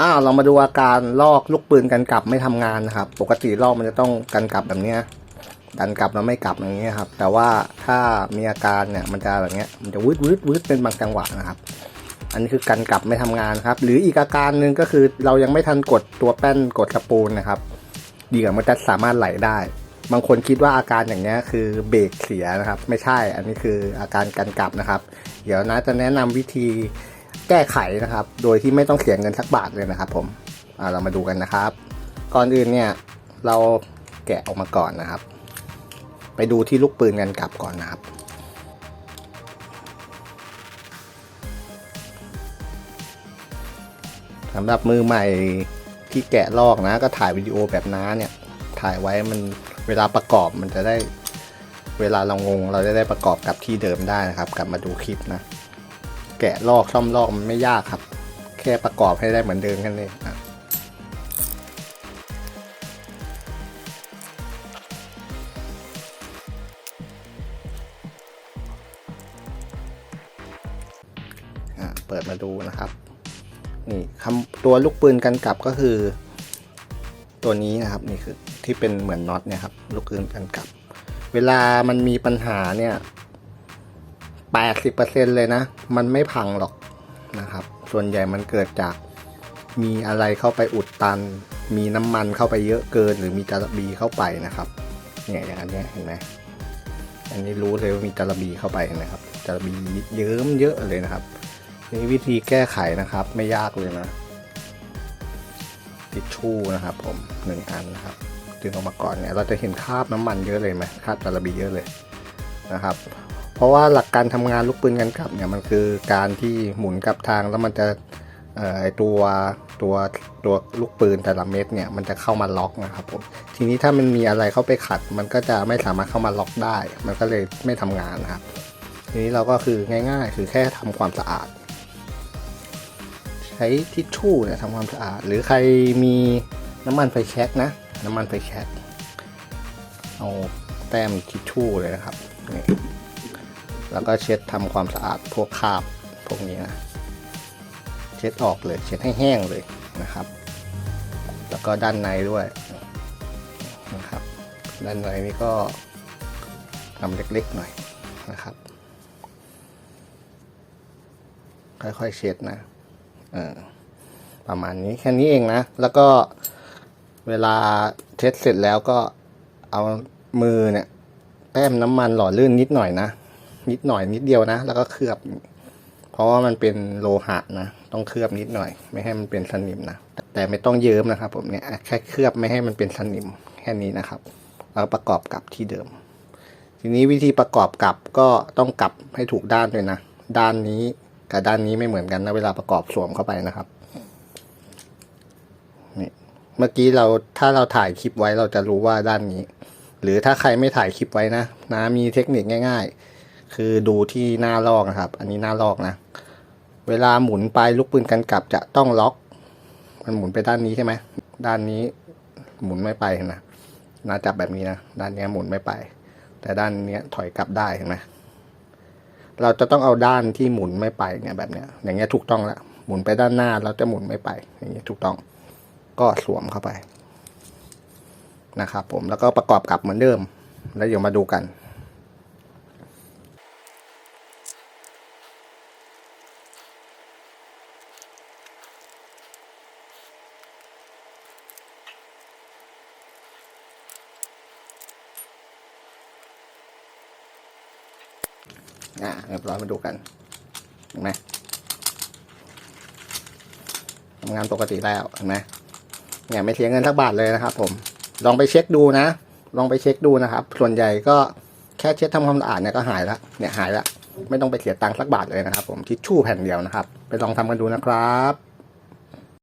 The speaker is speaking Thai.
อ้าวเรามาดูอาการลอกลูกปืนกันกลับไม่ทำงานนะครับ ปกติลอกมันจะต้องกันกลับแบบเนี้ยดันกลับแล้วไม่กลับอย่างเงี้ยครับ แต่ว่าถ้ามีอาการเนี่ยมันจะแบบเนี้ยมันจะวืดวืดวืดเป็นบางจังหวะนะครับ อันนี้คือกันกลับไม่ทำงานครับ หรืออีกอาการหนึ่งก็คือเรายังไม่ทันกดตัวแป้นกดสปูลนะครับเหยื่อมันจะสามารถไหลได้ บางคนคิดว่าอาการอย่างเนี้ยคือเบรกเสียนะครับ ไม่ใช่อันนี้คืออาการกันกลับนะครับ เดี๋ยวนะจะแนะนำวิธี แก้ไขนะครับ โดยที่ไม่ต้องเสียเงินสักบาทเลยนะครับ ผมเรามาดูกันนะครับ ก่อนอื่นเนี่ยเราแกะออกมาก่อนนะครับ ไปดูที่ลูกปืนกันกลับก่อนนะครับสำหรับมือใหม่ที่แกะลอกนะก็ถ่ายวิดีโอแบบน้าเนี่ย ถ่ายไว้มันเวลาประกอบมันจะได้เวลาเรางงเราจะได้ประกอบกับที่เดิมได้นะครับ กลับมาดูคลิปนะ แกะลอกซ่อมลอกมันไม่ยากครับ แค่ประกอบให้ได้เหมือนเดิมกันเลยอะอะเปิดมาดูนะครับนี่คำตัวลูกปืนกันกลับก็คือ ตัวนี้นะครับนี่คือที่เป็นเหมือนน็อตเนี่ยครับลูกปืนกันกลับ เวลามันมีปัญหาเนี่ย แปดสิบเปอร์เซ็นเลยนะ มันไม่พังหรอกนะครับ ส่วนใหญ่มันเกิดจากมีอะไรเข้าไปอุดตัน มีน้ำมันเข้าไปเยอะเกิน หรือมีจาระบีเข้าไปนะครับ เนี่ยอย่างอันเนี้ยเห็นไหมอันนี้รู้เลยว่ามีจาระบีเข้าไปนะครับจาระบีเยิ้มเยอะเลยนะครับนี่วิธีแก้ไขนะครับ ไม่ยากเลยนะทิชชู่นะครับ ผมหนึ่งอันนะครับดึงออกมาก่อนเนี่ยเราจะเห็นคราบน้ำมันเยอะเลยไหมคราบจาระบีเยอะเลยนะครับ เพราะว่าหลักการทำงานลูกปืนกันกลับเนี่ยมันคือการที่หมุนกลับทางแล้วมันจะไอตัวตัวตัวลูกปืนแต่ละเม็ดเนี่ยมันจะเข้ามาล็อกนะครับผมทีนี้ถ้ามันมีอะไรเข้าไปขัด มันก็จะไม่สามารถเข้ามาล็อกได้ มันก็เลยไม่ทำงานนะครับ ทีนี้เราก็คือง่ายๆ คือแค่ทำความสะอาด ใช้ทิชชู่เนี่ยทำความสะอาด หรือใครมีน้ำมันไฟแช็กนะ น้ำมันไฟแช็กเอาแต้มทิชชู่เลยนะครับนี่ แล้วก็เช็ดทำความสะอาดพวกคราบพวกนี้นะเช็ดออกเลย เช็ดให้แห้งเลยนะครับ แล้วก็ด้านในด้วยนะครับ ด้านในนี่ก็ทำเล็กๆหน่อยนะครับ ค่อยๆเช็ดนะเออประมาณนี้แค่นี้เองนะ แล้วก็เวลาเช็ดเสร็จแล้วก็เอามือเนี่ยแต้มน้ำมันหล่อลื่นนิดหน่อยนะ นิดหน่อยนิดเดียวนะ แล้วก็เคลือบ เพราะว่ามันเป็นโลหะนะ ต้องเคลือบนิดหน่อย ไม่ให้มันเป็นสนิมนะ แต่ไม่ต้องเยิ้มนะครับผมเนี่ยแค่เคลือบไม่ให้มันเป็นสนิมแค่นี้นะครับแล้วประกอบกับที่เดิม ทีนี้วิธีประกอบกับก็ต้องกลับให้ถูกด้านด้วยนะ ด้านนี้กับด้านนี้ไม่เหมือนกันนะเวลาประกอบสวมเข้าไปนะครับนี่เมื่อกี้เราถ้าเราถ่ายคลิปไว้เราจะรู้ว่าด้านนี้ หรือถ้าใครไม่ถ่ายคลิปไว้นะนะมีเทคนิคง่าย ๆ คือดูที่หน้าลอกนะครับ อันนี้หน้าลอกนะ เวลาหมุนไปลูกปืนกันกลับจะต้องล็อก มันหมุนไปด้านนี้ใช่ไหมด้านนี้หมุนไม่ไปนะนาจับแบบนี้นะด้านนี้หมุนไม่ไป แต่ด้านนี้ถอยกลับได้เห็นไหมเราจะต้องเอาด้านที่หมุนไม่ไปเนี่ยแบบเนี้ย อย่างเงี้ยถูกต้องแล้วหมุนไปด้านหน้าเราจะหมุนไม่ไป อย่างเงี้ยถูกต้อง ก็สวมเข้าไปนะครับผมแล้วก็ประกอบกลับเหมือนเดิม แล้วเดี๋ยวมาดูกัน อ่าเรียบร้อยมาดูกันเห็นไหมทำงานปกติแล้วเห็นไหมเนี่ยไม่เสียเงินสักบาทเลยนะครับ ผมลองไปเช็คดูนะ ลองไปเช็คดูนะครับ ส่วนใหญ่ก็แค่เช็ดทำความสะอาดเนี่ยก็หายละเนี่ยหายละไม่ต้องไปเสียตังค์สักบาทเลยนะครับ ผมทิชชู่แผ่นเดียวนะครับ ไปลองทำกันดูนะครับ